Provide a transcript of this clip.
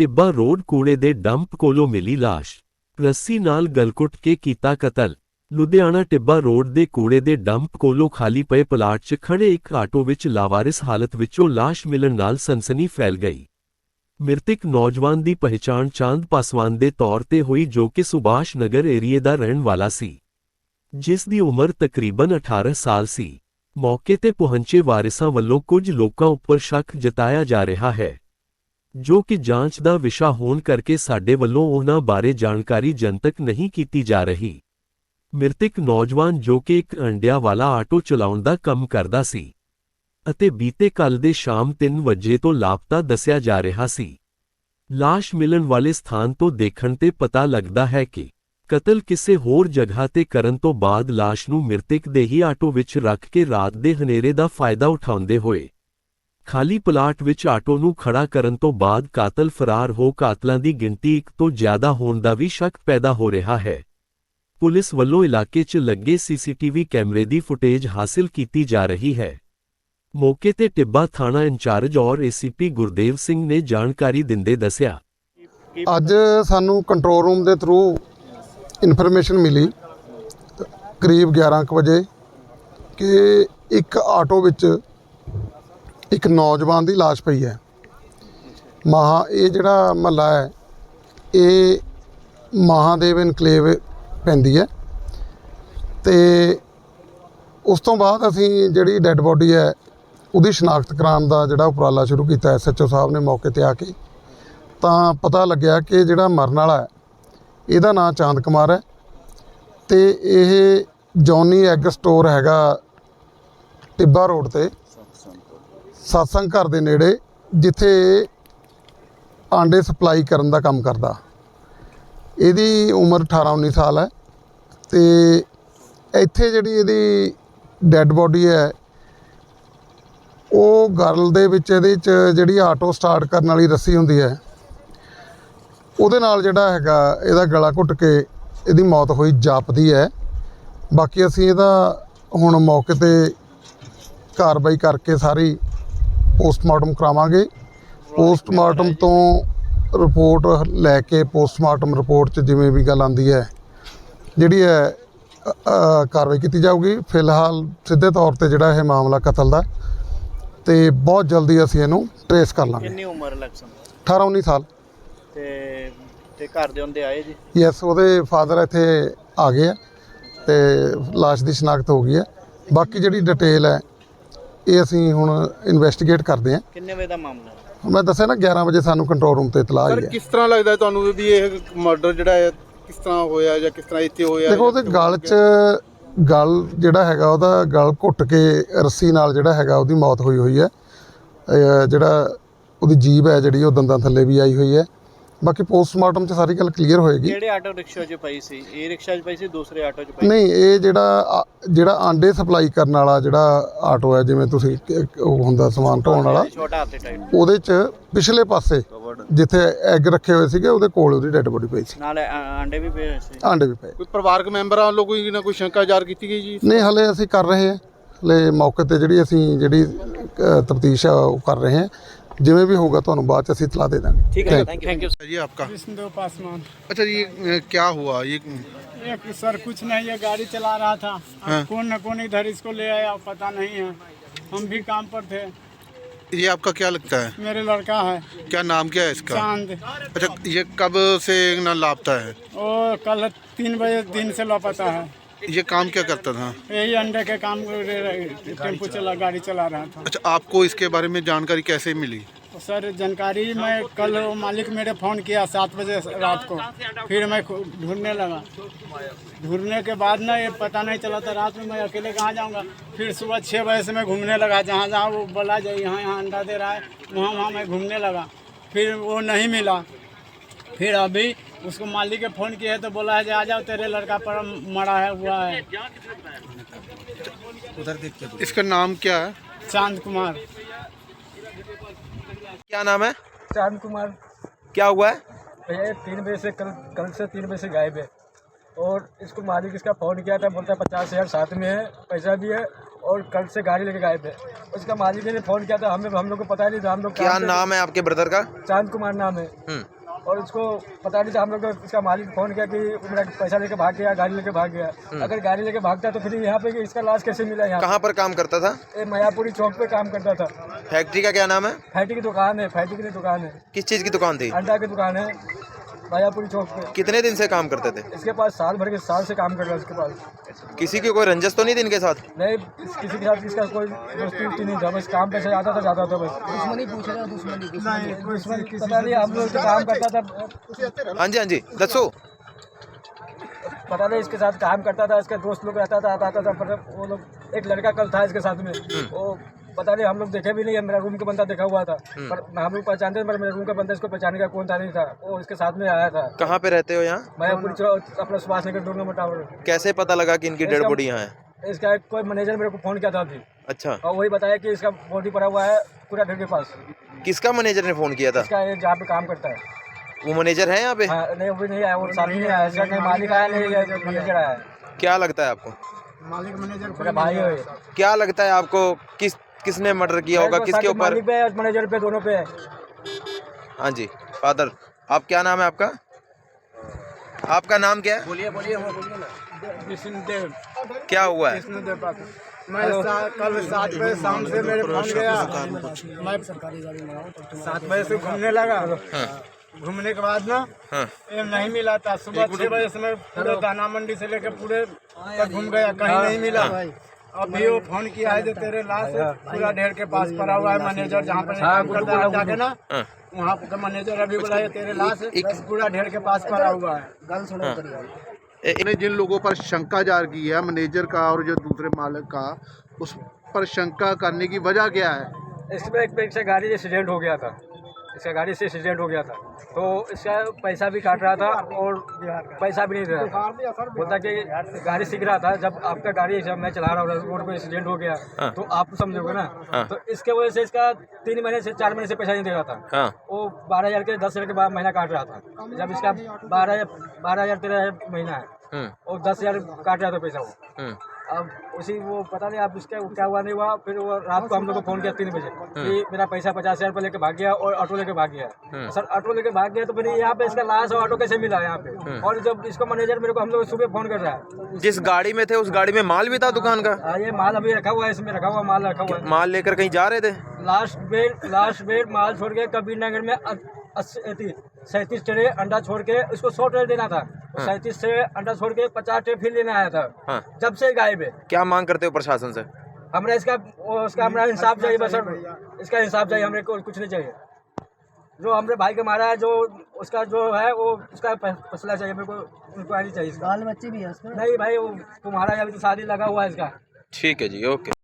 ਟਿੱਬਾ road ਕੂੜੇ ਦੇ dump ਕੋਲੋਂ ਮਿਲੀ ਲਾਸ਼ ਰੱਸੀ ਨਾਲ ਗਲਕੁੱਟ ਕੇ ਕੀਤਾ ਕਤਲ ਲੁਧਿਆਣਾ ਟਿੱਬਾ ਰੋਡ ਦੇ ਕੂੜੇ ਦੇ ਡੰਪ ਕੋਲੋਂ ਖਾਲੀ ਪਏ ਪਲਾਟ 'ਚ ਖੜੇ ਇੱਕ ਆਟੋ ਵਿੱਚ ਲਾਵਾਰਿਸ ਹਾਲਤ ਵਿੱਚੋਂ ਲਾਸ਼ ਮਿਲਣ ਨਾਲ ਸਨਸਨੀ ਫੈਲ ਗਈ ਮ੍ਰਿਤਕ ਨੌਜਵਾਨ ਦੀ ਪਹਿਚਾਣ ਚਾਂਦ ਪਾਸਵਾਨ ਦੇ ਤੌਰ ਤੇ ਹੋਈ ਜੋ ਕਿ ਸੁਭਾਸ਼ ਨਗਰ ਏਰੀਏ ਦਾ ਰਹਿਣ ਵਾਲਾ ਸੀ ਜਿਸ ਦੀ ਉਮਰ ਤਕਰੀਬਨ 18 ਸਾਲ ਸੀ ਮੌਕੇ ਤੇ ਪਹੁੰਚੇ ਵਾਰਿਸਾਂ ਵੱਲੋਂ ਕੁਝ ਲੋਕਾਂ ਉੱਪਰ ਸ਼ੱਕ ਜਤਾਇਆ ਜਾ ਰਿਹਾ ਹੈ ਜੋ ਕਿ ਜਾਂਚ ਦਾ ਵਿਸ਼ਾ ਹੋਣ ਕਰਕੇ ਸਾਡੇ ਵੱਲੋਂ ਉਹਨਾਂ ਬਾਰੇ ਜਾਣਕਾਰੀ ਜਨਤਕ ਨਹੀਂ ਕੀਤੀ ਜਾ ਰਹੀ। ਮ੍ਰਿਤਕ ਨੌਜਵਾਨ ਜੋ ਕਿ ਇੱਕ ਅੰਡਿਆਂ ਵਾਲਾ ਆਟੋ ਚਲਾਉਣ ਦਾ ਕੰਮ ਕਰਦਾ ਸੀ ਅਤੇ ਬੀਤੇ ਕੱਲ ਦੇ ਸ਼ਾਮ 3 ਵਜੇ ਤੋਂ ਲਾਪਤਾ ਦੱਸਿਆ ਜਾ ਰਿਹਾ ਸੀ। ਲਾਸ਼ ਮਿਲਣ ਵਾਲੇ ਸਥਾਨ ਤੋਂ ਦੇਖਣ ਤੇ ਪਤਾ ਲੱਗਦਾ ਹੈ ਕਿ ਕਤਲ ਕਿਸੇ ਹੋਰ ਜਗ੍ਹਾ ਤੇ ਕਰਨ ਤੋਂ ਬਾਅਦ ਲਾਸ਼ ਨੂੰ ਮ੍ਰਿਤਕ ਦੇ ਹੀ ਆਟੋ ਵਿੱਚ ਰੱਖ ਕੇ ਰਾਤ ਦੇ ਹਨੇਰੇ ਦਾ ਫਾਇਦਾ ਉਠਾਉਂਦੇ ਹੋਏ ਖਾਲੀ ਪਲਾਟ ਵਿੱਚ ਆਟੋ ਨੂੰ ਖੜਾ ਕਰਨ ਤੋਂ ਬਾਅਦ ਕਾਤਲ ਫਰਾਰ ਹੋ ਕਾਤਲਾਂ ਦੀ ਗਿਣਤੀ ਇੱਕ ਤੋਂ ਜ਼ਿਆਦਾ ਹੋਣ ਦਾ ਵੀ ਸ਼ੱਕ ਪੈਦਾ ਹੋ ਰਿਹਾ ਹੈ। ਪੁਲਿਸ ਵੱਲੋਂ ਇਲਾਕੇ 'ਚ ਲੱਗੇ ਸੀਸੀਟੀਵੀ ਕੈਮਰੇ ਦੀ ਫੁਟੇਜ ਹਾਸਲ ਕੀਤੀ ਜਾ ਰਹੀ ਹੈ। ਮੌਕੇ ਤੇ ਟਿੱਬਾ ਥਾਣਾ ਇੰਚਾਰਜ ਔਰ ਏਸੀਪੀ ਗੁਰਦੇਵ ਸਿੰਘ ਨੇ ਜਾਣਕਾਰੀ ਦਿੰਦੇ ਦੱਸਿਆ। ਅੱਜ ਸਾਨੂੰ ਕੰਟਰੋਲ ਰੂਮ ਦੇ ਥਰੂ ਇਨਫੋਰਮੇਸ਼ਨ ਮਿਲੀ, ਕਰੀਬ 11 ਕੁ ਵਜੇ, ਕਿ ਇੱਕ ਆਟੋ ਵਿੱਚ ਇੱਕ ਨੌਜਵਾਨ ਦੀ ਲਾਸ਼ ਪਈ ਹੈ। ਮਹਾ, ਇਹ ਜਿਹੜਾ ਮਹੱਲਾ ਹੈ, ਇਹ ਮਹਾਦੇਵ ਇਨਕਲੇਵ ਪੈਂਦੀ ਹੈ। ਤੇ ਉਸ ਤੋਂ ਬਾਅਦ ਅਸੀਂ ਜਿਹੜੀ ਡੈੱਡ ਬੋਡੀ ਹੈ, ਉਹਦੀ ਸ਼ਨਾਖਤ ਕਰਾਉਣ ਦਾ ਜਿਹੜਾ ਉਪਰਾਲਾ ਸ਼ੁਰੂ ਕੀਤਾ ਐਸਐਚਓ ਸਾਹਿਬ ਨੇ ਮੌਕੇ ਤੇ ਆ ਕੇ। ਤਾਂ ਪਤਾ ਲੱਗਿਆ ਕਿ ਜਿਹੜਾ ਮਰਨ ਵਾਲਾ ਹੈ, ਇਹਦਾ ਨਾਂ ਚਾਂਦ ਕੁਮਾਰ ਹੈ। ਤੇ ਇਹ ਜੌਨੀ ਐਗ ਸਟੋਰ ਹੈਗਾ, ਟਿੱਬਾ ਰੋਡ ਤੇ। ਸਤਸੰਗ ਘਰ ਦੇ ਨੇੜੇ ਜਿੱਥੇ ਆਂਡੇ ਸਪਲਾਈ ਕਰਨ ਦਾ ਕੰਮ ਕਰਦਾ। ਇਹਦੀ ਉਮਰ 18 19 ਸਾਲ ਹੈ ਤੇ ਇੱਥੇ ਜਿਹੜੀ ਇਹਦੀ ਡੈੱਡ ਬੋਡੀ ਹੈ, ਉਹ ਗਰਲ ਦੇ ਵਿੱਚ ਇਹਦੇ ਚ ਜਿਹੜੀ ਆਟੋ ਸਟਾਰਟ ਕਰਨ ਵਾਲੀ ਰੱਸੀ ਹੁੰਦੀ ਹੈ, ਉਹਦੇ ਨਾਲ ਜਿਹੜਾ ਹੈਗਾ ਇਹਦਾ ਗਲਾ ਘੁੱਟ ਕੇ ਇਹਦੀ ਮੌਤ ਹੋਈ, ਜਾਪਦੀ ਹੈ। ਬਾਕੀ ਅਸੀਂ ਇਹਦਾ ਹੁਣ ਮੌਕੇ ਤੇ ਕਾਰਵਾਈ ਕਰਕੇ ਸਾਰੀ ਪੋਸਟਮਾਰਟਮ ਕਰਾਵਾਂਗੇ। ਪੋਸਟਮਾਰਟਮ ਤੋਂ ਰਿਪੋਰਟ ਲੈ ਕੇ ਪੋਸਟਮਾਰਟਮ ਰਿਪੋਰਟ 'ਚ ਜਿਵੇਂ ਵੀ ਗੱਲ ਆਂਦੀ ਹੈ ਜਿਹੜੀ ਹੈ ਕਾਰਵਾਈ ਕੀਤੀ ਜਾਊਗੀ। ਫਿਲਹਾਲ ਸਿੱਧੇ ਤੌਰ ਤੇ ਜਿਹੜਾ ਇਹ ਮਾਮਲਾ ਕਤਲ ਦਾ ਤੇ ਬਹੁਤ ਜਲਦੀ ਅਸੀਂ ਇਹਨੂੰ ਟਰੇਸ ਕਰ ਲਾਂਗੇ। ਕਿੰਨੀ ਉਮਰ ਇਲੈਕਸ਼ਨ 18 19 ਸਾਲ। ਤੇ ਤੇ ਘਰ ਦੇ ਹੁੰਦੇ ਆਏ ਜੀ? ਯੈਸ ਉਹਦੇ ਫਾਦਰ ਇੱਥੇ ਆ ਗਏ ਆ ਤੇ ਲਾਸ਼ ਦੀ ਸ਼ਨਾਖਤ ਹੋ ਗਈ ਹੈ। ਬਾਕੀ ਜਿਹੜੀ ਡਿਟੇਲ ਹੈ ਇਹ ਅਸੀਂ ਹੁਣ ਇਨਵੈਸਟੀਗੇਟ ਕਰਦੇ ਹਾਂ। ਕਿੰਨੇ ਵਜੇ ਦਾ ਮਾਮਲਾ ਹੈ? ਮੈਂ ਦੱਸਿਆ ਨਾ 11 ਵਜੇ ਸਾਨੂੰ ਕੰਟਰੋਲ ਰੂਮ ਤੇ ਇਤਲਾਹ ਸਰ ਆਈ ਹੈ। ਕਿਸ ਤਰ੍ਹਾਂ ਲੱਗਦਾ ਤੁਹਾਨੂੰ ਵੀ ਇਹ ਮਰਡਰ ਜਿਹੜਾ ਹੈ ਕਿਸ ਤਰ੍ਹਾਂ ਹੋਇਆ ਜਾਂ ਕਿਸ ਤਰ੍ਹਾਂ ਇੱਥੇ ਹੋਇਆ? ਦੇਖੋ ਉਹਦੇ ਗਲ 'ਚ ਗਲ ਜਿਹੜਾ ਹੈਗਾ ਉਹਦਾ ਗਲ ਘੁੱਟ ਕੇ ਰੱਸੀ ਨਾਲ ਜਿਹੜਾ ਹੈਗਾ ਉਹਦੀ ਮੌਤ ਹੋਈ ਹੋਈ ਹੈ। ਅਹ ਜਿਹੜਾ ਉਹਦੀ ਜੀਭ ਹੈ ਜਿਹੜੀ ਉਹ ਦੰਦਾਂ ਥੱਲੇ ਵੀ ਆਈ ਹੋਈ ਹੈ। ਬਾਕੀ ਪੋਸਟਮਾਰਟਮ 'ਚ ਸਾਰੀ ਗੱਲ ਕਲੀਅਰ ਹੋਏਗੀ। ਕਿਹੜੇ ਆਟੋ ਰਿਕਸ਼ਾ 'ਚ ਪਈ ਸੀ? ਇਹ ਰਿਕਸ਼ਾ 'ਚ ਪਈ ਸੀ ਦੂਸਰੇ ਆਟੋ 'ਚ ਪਈ ਨਹੀਂ ਇਹ ਜਿਹੜਾ ਆ- ਜਿਹੜਾ ਆਂਡੇ ਸਪਲਾਈ ਕਰਨ ਵਾਲਾ ਜਿਹੜਾ ਆਟੋ ਹੈ ਜਿਵੇਂ ਤੁਸੀਂ ਉਹ ਹੁੰਦਾ ਸਮਾਨ ਢੋਣ ਵਾਲਾ ਛੋਟਾ ਹਾਥੀ ਟਾਈਪ ਉਹਦੇ 'ਚ ਪਿਛਲੇ ਪਾਸੇ ਜਿੱਥੇ ਐਗ ਰੱਖੇ ਹੋਏ ਸੀਗੇ ਉਹਦੇ ਕੋਲ ਉਹਦੀ ਡੈੱਡ ਬੋਡੀ ਪਈ ਸੀ। ਨਾਲ ਆਂਡੇ ਵੀ ਪਏ ਹੋਏ ਸੀ। ਆਂਡੇ ਵੀ ਪਏ। ਕੋਈ ਪਰਿਵਾਰਕ ਮੈਂਬਰਾਂ ਵੱਲੋਂ ਕੋਈ ਨਾ ਕੋਈ ਸ਼ੰਕਾ ਜ਼ਾਹਰ ਕੀਤੀ ਗਈ ਜੀ? ਨਹੀਂ ਹਲੇ ਅਸੀਂ ਕਰ ਰਹੇ ਹਾਂ। ਹਲੇ ਮੌਕੇ ਤੇ ਜਿਹੜੀ ਅਸੀਂ ਜਿਹੜੀ ਤਫਤੀਸ਼ ਆ ਉਹ ਕਰ ਰਹੇ ਹਾਂ। ਜਿਵੇਂ ਵੀ ਹੋਊਗਾ ਤੁਹਾਨੂੰ ਬਾਅਦ ਚ ਅਸੀਂ ਇਤਲਾ ਦੇ ਦਾਂਗੇ ਠੀਕ ਹੈ ਥੈਂਕ ਯੂ जी आपका विष्णुदेव पासवान अच्छा ये अ, क्या हुआ ये एक सर कुछ नहीं ये गाड़ी चला रहा था अब हाँ। कौन न कौन इधर इसको ले आया पता नहीं है हम भी काम पर थे ये आपका क्या लगता है मेरे लड़का है क्या नाम क्या है इसका चांद अच्छा ये कब से ना लापता है वो कल तीन बजे दिन से लापता है ये काम क्या करता था? यही अंडे के काम टेंपो चला गाड़ी चला रहा था। अच्छा आपको इसके बारे में जानकारी कैसे मिली? तो सर जानकारी मैं कल मालिक मेरे फ़ोन किया सात बजे रात को। फिर मैं ढूँढने लगा। ढूँढने के बाद ना ये पता नहीं चला था रात में मैं अकेले कहाँ जाऊँगा। फिर सुबह छः बजे से मैं घूमने लगा जहाँ जहाँ वो बोला जाए यहाँ यहाँ अंडा दे रहा है वहाँ वहाँ मैं घूमने लगा। फिर वो नहीं मिला। फिर अभी उसको मालिक के फ़ोन किया है तो बोला है आ जाओ तेरे लड़का पर मरा है हुआ है। इसका नाम क्या है? चाँद कुमार। क्या नाम है? चाँद कुमार। क्या हुआ है? भैया तीन बजे से कल कल से तीन बजे से गायब है। और इसको मालिक इसका फ़ोन किया था बोलता है पचास हज़ार साथ में है पैसा भी है और कल से गाड़ी लेके गायब है। उसका मालिक ने फ़ोन किया था हमें हम लोग को पता नहीं था हम लोग क्या नाम है आपके ब्रदर का? चाँद कुमार नाम है। हम्म। और उसको पता नहीं था हम लोग इसका मालिक फ़ोन किया कि मेरा पैसा लेके भाग गया गाड़ी लेके भाग गया। अगर गाड़ी लेके भागता तो फिर यहाँ पे इसका लाश कैसे मिला यहाँ कहाँ पर काम करता था? मयापुरी चौक पे काम करता था। फैक्ट्री का क्या नाम है? फैक्ट्री की दुकान है फैक्ट्री की दुकान है। किस चीज़ की दुकान थी? अंडा की दुकान है। मयापुरी चौक पे। कितने दिन से काम करते थे? इसके पास साल भर के साल से काम कर रहा है इसके पास। किसी की कोई रंजस तो नहीं थी इनके साथ? नहीं इस- किसी के साथ इसका कोई दोस्ती नहीं था बस काम पे से आता था जाता था बस। दुश्मनी पूछ रहा दुश्मनी दुश्मनी। पता नहीं। हम लोग तो काम करता था। हाँ जी हाँ जी दसो। पता नहीं इसके साथ काम करता था इसका दोस्त लोग रहता था आता था पर वो लोग एक लड़का कल था इसके साथ में। वो पता नहीं हम लोग देखे भी नहीं है मेरा रूम का बंदा देखा हुआ था। पर हम लोग पहचानते थे मेरे रूम का बंदा इसको पहचाने का कौन था नहीं था। वो इसके साथ में आया था। कहाँ पे रहते हो यहाँ? मैं अपना सुभाष नगर दो नंबर टावर। कैसे पता लगा कि इनकी डेड बॉडी यहाँ है? इसका कोई मैनेजर मेरे को फ़ोन किया था अभी। अच्छा। और वही बताया कि इसका बॉडी पड़ा हुआ है पूरा घर के पास। किसका मैनेजर ने फ़ोन किया था? इसका ये जहाँ पे काम करता है। वो मैनेजर है यहाँ पे? हाँ नहीं वो नहीं आया वो साथ ही नहीं आया। इसका नहीं मालिक आया नहीं मैनेजर आया। क्या लगता है आपको? मालिक मैनेजर भाई क्या लगता है आपको किस किसने मर्डर किया होगा? किसके ऊपर? पे मैनेजर पे दोनों पे है। हाँ जी फादर आप क्या नाम है आपका? आपका नाम क्या है? बोलिए बोलिए बोलिए क्या हुआ है? मैं कल सात बजे शाम से मेरे फ़ोन गया। मैं सात बजे से घूमने लगा। घूमने के बाद ना हाँ। ये नहीं मिला था। सुबह छह बजे से मैं पूरे दाना मंडी से लेकर पूरे घूम गया कहीं नहीं मिला। अभी वो फ़ोन किया है जो तेरे लाश पूरा ढेर के पास पड़ा हुआ है मैनेजर जहाँ पर काम करता है जाके ना हाँ। वहाँ का मैनेजर अभी बोला ये तेरे लाश पूरा ढेर के पास पड़ा हुआ है। गल सुनो ने जिन लोगों पर शंका जार की है मैनेजर का और जो दूसरे मालिक का उस पर शंका करने की वजह क्या है? इसमें एक गाड़ी एक्सीडेंट हो गया था। इसका गाड़ी से एक्सीडेंट हो गया था। तो इसका पैसा भी काट रहा था और पैसा भी नहीं दे रहा था। बोलता कि गाड़ी सीख रहा था जब आपका गाड़ी जब मैं चला रहा हूँ रोड पे एक्सीडेंट हो गया तो आप समझोगे ना? हाँ। तो इसके वजह से इसका तीन महीने से चार महीने से पैसा नहीं दे रहा था। हाँ। वो बारह हज़ार के दस हज़ार के बाद महीना काट रहा था। जब इसका बारह बारह हज़ार तेरह महीना है हम्म। और दस हज़ार काट रहा था पैसा वो। हम्म। अब उसी वो पता नहीं आप उसका क्या हुआ नहीं हुआ फिर वो रात को हम लोग को फ़ोन किया तीन बजे। कि मेरा पैसा पचास हज़ार रुपये लेके भाग गया और ऑटो लेके भाग गया। सर ऑटो लेके भाग गया तो फिर यहाँ पे इसका लाश और ऑटो कैसे मिला यहाँ पे? और जब इसको मैनेजर मेरे को हम लोग सुबह फ़ोन कर रहा है। जिस गाड़ी में थे उस गाड़ी में माल भी था दुकान का? हाँ, ये माल अभी रखा हुआ है इसमें रखा हुआ माल रखा हुआ है। माल लेकर कहीं जा रहे थे? लास्ट बेर लास्ट बेर माल छोड़ के कबीर नगर में सैंतीस ट्रे अंडा छोड़ के उसको सौ ट्रे देना था। सैंतीस ट्रे अंडा छोड़ के पचास ट्रे फिर लेने आया था। हाँ। जब से गायब है। क्या मांग करते हो प्रशासन से? हमरा इसका उसका हमरा इंसाफ चाहिए बस इसका इंसाफ चाहिए हमरे को कुछ नहीं चाहिए। जो हमारे भाई के मारा है जो उसका जो है वो उसका फैसला चाहिए मेरे को इंक्वायरी चाहिए बाल बच्चे भी है उसमें नहीं भाई वो तुम्हारा अभी तो शादी लगा हुआ है इसका। ठीक है जी ओके।